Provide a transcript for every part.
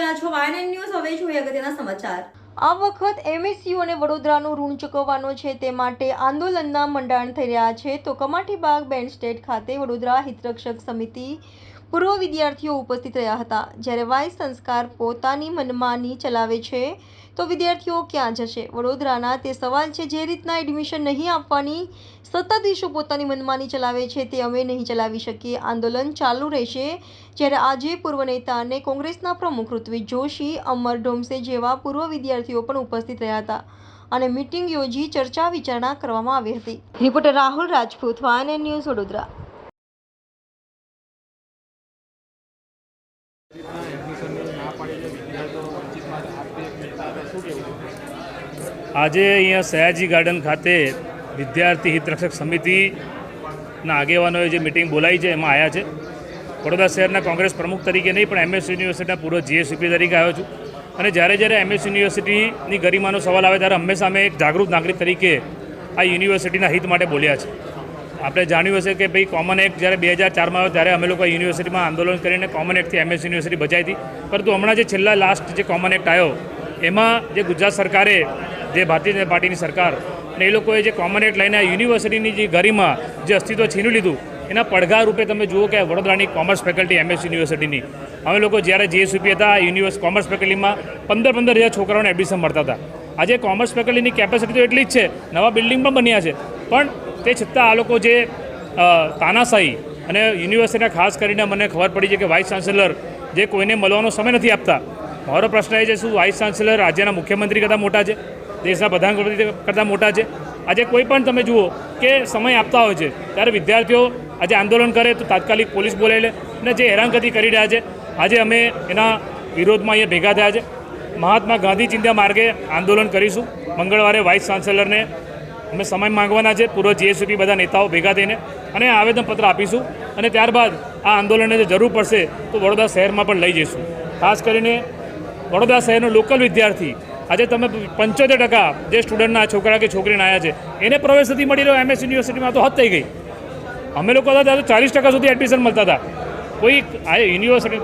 રહ્યા છો વાયન ન્યૂઝ હવે જોઈએ અગત્યના સમાચાર. આ વખત એમએસયુ અને વડોદરાનું ઋણ ચૂકવવાનો છે તે માટે આંદોલનના મંડાણ થઈ રહ્યા છે. તો કમાટીબાગ બેન્ડ સ્ટેટ ખાતે વડોદરા હિતરક્ષક સમિતિ પૂર્વ વિદ્યાર્થીઓ ઉપસ્થિત રહ્યા હતા. જ્યારે વાય સંસ્કાર પોતાની મનમાની ચલાવે છે, તો વિદ્યાર્થીઓ ક્યાં જશે? વડોદરાના તે સવાલ છે, જે રીતના એડમિશન નહીં આપવાની સત્તાધીશો પોતાની મનમાની ચલાવે છે, તે અમે નહીં ચલાવી શકીએ. આંદોલન ચાલુ રહેશે જ્યારે આજે પૂર્વ નેતા અને કોંગ્રેસના પ્રમુખ ઋત્વિક જોશી, અમર ડોમસે જેવા પૂર્વ વિદ્યાર્થીઓ પણ ઉપસ્થિત રહ્યા હતા અને મીટિંગ યોજી ચર્ચા વિચારણા કરવામાં આવી હતી. રિપોર્ટર રાહુલ રાજપૂત, વાયન ન્યૂઝ વડોદરા. આજે અહીંયા સયાજી ગાર્ડન ખાતે વિદ્યાર્થી હિતરક્ષક સમિતિના આગેવાનોએ જે મિટિંગ બોલાવી છે, એમાં આવ્યા છે. વડોદરા શહેરના કોંગ્રેસ પ્રમુખ તરીકે નહીં, પણ એમએસ યુનિવર્સિટીના પૂર્વ જીએસસીપી તરીકે આવ્યો છું. અને જ્યારે જ્યારે એમએસ યુનિવર્સિટીની ગરિમાનો સવાલ આવે, ત્યારે હંમેશા અમે એક જાગૃત નાગરિક તરીકે આ યુનિવર્સિટીના હિત માટે બોલ્યા છે. આપણે જાણ્યું હશે કે ભાઈ કોમન એક્ટ જ્યારે બે હજાર ચારમાં આવ્યો ત્યારે અમે લોકો યુનિવર્સિટીમાં આંદોલન કરીને કોમન એક્ટથી એમએસ યુનિવર્સિટી બચાવી હતી. પરંતુ હમણાં જે છેલ્લા લાસ્ટ જે કોમન એક્ટ આવ્યો, એમાં જે ગુજરાત સરકારે, જે ભારતીય જનતા પાર્ટીની સરકાર અને એ લોકોએ જે કોમન એક્ટ લઈને યુનિવર્સિટીની જે ગરિમા, જે અસ્તિત્વ છીનવી લીધું, એના પડઘા રૂપે તમે જુઓ કે વડોદરાની કોમર્સ ફેકલ્ટી એમએસ યુનિવર્સિટીની અમે લોકો જ્યારે જીએસયુપી હતા યુનિવર્સ કોમર્સ ફેકલ્ટીમાં પંદર પંદર હજાર છોકરાઓને એડમિશન મળતા હતા. આજે કોમર્સ ફેકલ્ટીની કેપેસિટી તો એટલી જ છે, નવા બિલ્ડિંગ પણ બન્યા છે. પણ તે છતાં આ લોકો જે તાનાશાહી અને યુનિવર્સિટીના ખાસ કરીને મને ખબર પડી છે કે વાઇસ ચાન્સેલર જે કોઈને મળવાનો સમય નથી આપતા. મારો પ્રશ્ન એ છે શું વાઇસ ચાન્સેલર રાજ્યના મુખ્યમંત્રી કરતાં મોટા છે? દેશના પ્રધાનમંત્રી કરતાં મોટા છે? આજે કોઈ પણ તમે જુઓ કે સમય આપતા હોય છે, ત્યારે વિદ્યાર્થીઓ આજે આંદોલન કરે તો તાત્કાલિક પોલીસ બોલાવી લે અને જે હેરાનગતિ કરી રહ્યા છે, આજે અમે એના વિરોધમાં અહીંયા ભેગા થયા છે. મહાત્મા ગાંધી ચિંતા માર્ગે આંદોલન કરીશું. મંગળવારે વાઇસ ચાન્સેલરને અમે સમય માંગવાના છે. પૂર્વ જીએસપી બધા નેતાઓ ભેગા થઈને અને આવેદનપત્ર આપીશું અને ત્યારબાદ આ આંદોલનને જે જરૂર પડશે તો વડોદરા શહેરમાં પણ લઈ જઈશું. ખાસ કરીને વડોદરા શહેરનો લોકલ વિદ્યાર્થી, આજે તમે પંચોતેર ટકા જે સ્ટુડન્ટના છોકરા કે છોકરીને આવ્યા છે, એને પ્રવેશ નથી મળી રહ્યો. એમએસ યુનિવર્સિટીમાં તો હદ થઈ ગઈ. અમે લોકો હતા ત્યારે ચાલીસ ટકા સુધી એડમિશન મળતા હતા. કોઈ આ યુનિવર્સિટી,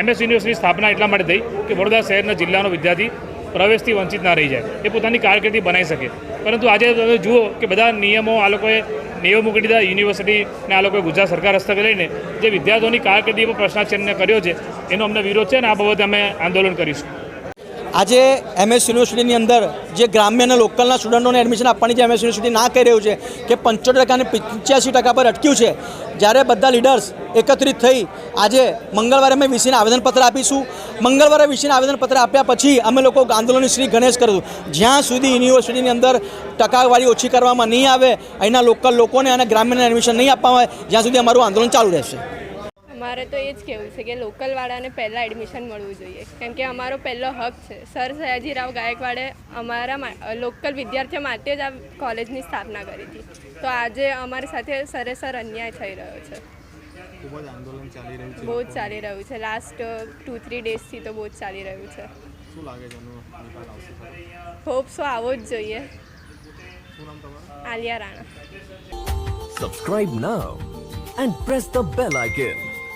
એમએસ યુનિવર્સિટી સ્થાપના એટલા માટે થઈ કે વડોદરા શહેરના જિલ્લાનો વિદ્યાર્થી પ્રવેશથી વંચિત ના રહી જાય. એ પોતાની કારકિર્દી બનાવી શકે. પરંતુ આજે તમે જુઓ કે બધા નિયમો આ લોકોએ નિયમો મૂકી દીધા. યુનિવર્સિટીને આ લોકોએ ગુજરાત સરકાર હસ્તકે લઈને જે વિદ્યાર્થીઓની કારકિર્દી પર પ્રશ્નાચિહ્ન કર્યો છે, એનો અમને વિરોધ છે અને આ બાબતે અમે આંદોલન કરીશું. આજે એમએસ યુનિવર્સિટીની અંદર જે ગ્રામ્ય અને લોકલના સ્ટુડન્ટોને એડમિશન આપવાની જે એમએસ યુનિવર્સિટી ના કહી રહ્યું છે કે પંચોતેર ટકા અને પંચ્યાસી ટકા પર અટક્યું છે. જ્યારે બધા લીડર્સ એકત્રિત થઈ આજે મંગળવારે અમે વીસીને આવેદનપત્ર આપીશું. મંગળવારે વીસીને આવેદનપત્ર આપ્યા પછી અમે લોકો આંદોલનની શ્રી ગણેશ કરીશું જ્યાં સુધી યુનિવર્સિટીની અંદર ટકાવારી ઓછી કરવામાં નહીં આવે, અહીંના લોકલ લોકોને અને ગ્રામ્યને એડમિશન નહીં આપવામાં આવે, જ્યાં સુધી અમારું આંદોલન ચાલુ રહેશે. અમારે તો એ જ કહેવું છે કે લોકલવાળાને પહેલાં એડમિશન મળવું જોઈએ. કેમ કે અમારો પહેલો હક છે. સર સયાજીરાવ ગાયકવાડે અમારા લોકલ વિદ્યાર્થીઓ માટે જ આ કોલેજની સ્થાપના કરી હતી. તો આજે અમારી સાથે સરેસર અન્યાય થઈ રહ્યો છે. ખૂબ જ આંદોલન ચાલી રહ્યું છે. બહુ જ ચાલી રહ્યું છે. લાસ્ટ ટુ થ્રી ડેઝથી તો બહુ જ ચાલી રહ્યું છે. શું લાગે છે? હોપ સો આવો જ જોઈએ. શું નામ તમારું? Aliya Rana. Subscribe now and press the bell icon.